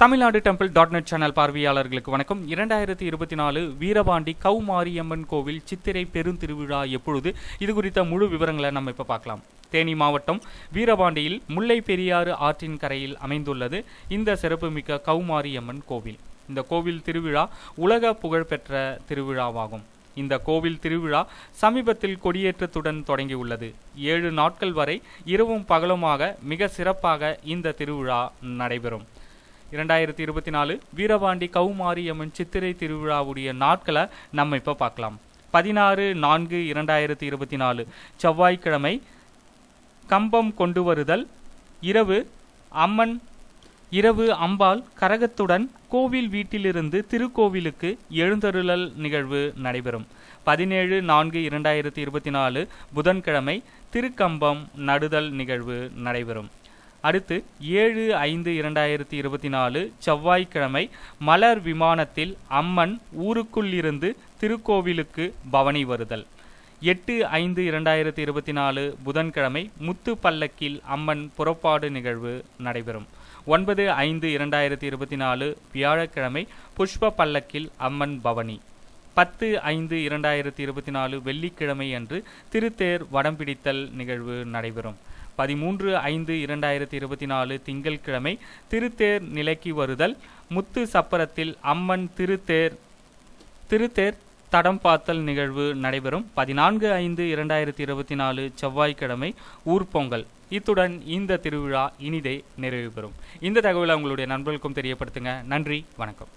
Tamil Nadu temple dot net channel பார்வையாளர்களுக்கு வணக்கம். இரண்டாயிரத்தி இருபத்தி நாலு வீரபாண்டி கௌமாரியம்மன் கோவில் சித்திரை பெருந்திருவிழா எப்பொழுது? இது குறித்த முழு விவரங்களை நம்ம இப்போ பார்க்கலாம். தேனி மாவட்டம் வீரபாண்டியில் முல்லை பெரியாறு ஆற்றின் கரையில் அமைந்துள்ளது. இந்த சிறப்புமிக்க கௌமாரியம்மன் கோவில். இந்த கோவில் திருவிழா உலக புகழ்பெற்ற திருவிழாவாகும். இந்த கோவில் திருவிழா சமீபத்தில் கொடியேற்றத்துடன் தொடங்கியுள்ளது. ஏழு நாட்கள் வரை இரவும் பகலுமாக மிக சிறப்பாக இந்த திருவிழா நடைபெறும். இரண்டாயிரத்தி இருபத்தி நாலு வீரபாண்டி கௌமாரியம்மன் சித்திரை திருவிழாவுடைய நாட்களை நம்ம இப்போ பார்க்கலாம். பதினாறு நான்கு இரண்டாயிரத்தி இருபத்தி நாலு செவ்வாய்க்கிழமை கம்பம் கொண்டு வருதல் இரவு அம்மன் இரவு அம்பாள் கரகத்துடன் கோவில் வீட்டிலிருந்து திருக்கோவிலுக்கு எழுந்தருளல் நிகழ்வு நடைபெறும். பதினேழு நான்கு இரண்டாயிரத்தி இருபத்தி நாலு புதன்கிழமை திருக்கம்பம் நடுதல் நிகழ்வு நடைபெறும். அடுத்து ஏழு ஐந்து இரண்டாயிரத்தி இருபத்தி நாலு செவ்வாய்க்கிழமை மலர் விமானத்தில் அம்மன் ஊருக்குள்ளிருந்து திருக்கோவிலுக்கு பவனி வருதல். எட்டு ஐந்து இரண்டாயிரத்தி இருபத்தி நாலு புதன்கிழமை முத்து பல்லக்கில் அம்மன் புறப்பாடு நிகழ்வு நடைபெறும். ஒன்பது ஐந்து இரண்டாயிரத்தி இருபத்தி நாலு வியாழக்கிழமை புஷ்ப பல்லக்கில் அம்மன் பவனி. பத்து ஐந்து இரண்டாயிரத்தி இருபத்தி நாலு வெள்ளிக்கிழமை அன்று திருத்தேர் வடம் பிடித்தல் நிகழ்வு நடைபெறும். பதிமூன்று ஐந்து இரண்டாயிரத்தி இருபத்தி நாலு திங்கட்கிழமை திருத்தேர் நிலைக்கு வருதல். முத்து சப்பரத்தில் அம்மன் திருத்தேர் திருத்தேர் தடம் பார்த்தல் நிகழ்வு நடைபெறும். பதினான்கு ஐந்து இரண்டாயிரத்தி இருபத்தி நாலு செவ்வாய்க்கிழமை ஊர்பொங்கல் இத்துடன் இந்த திருவிழா இனிதே நிறைவு பெறும். இந்த தகவலை உங்களுடைய நண்பர்களுக்கும் தெரியப்படுத்துங்க. நன்றி வணக்கம்.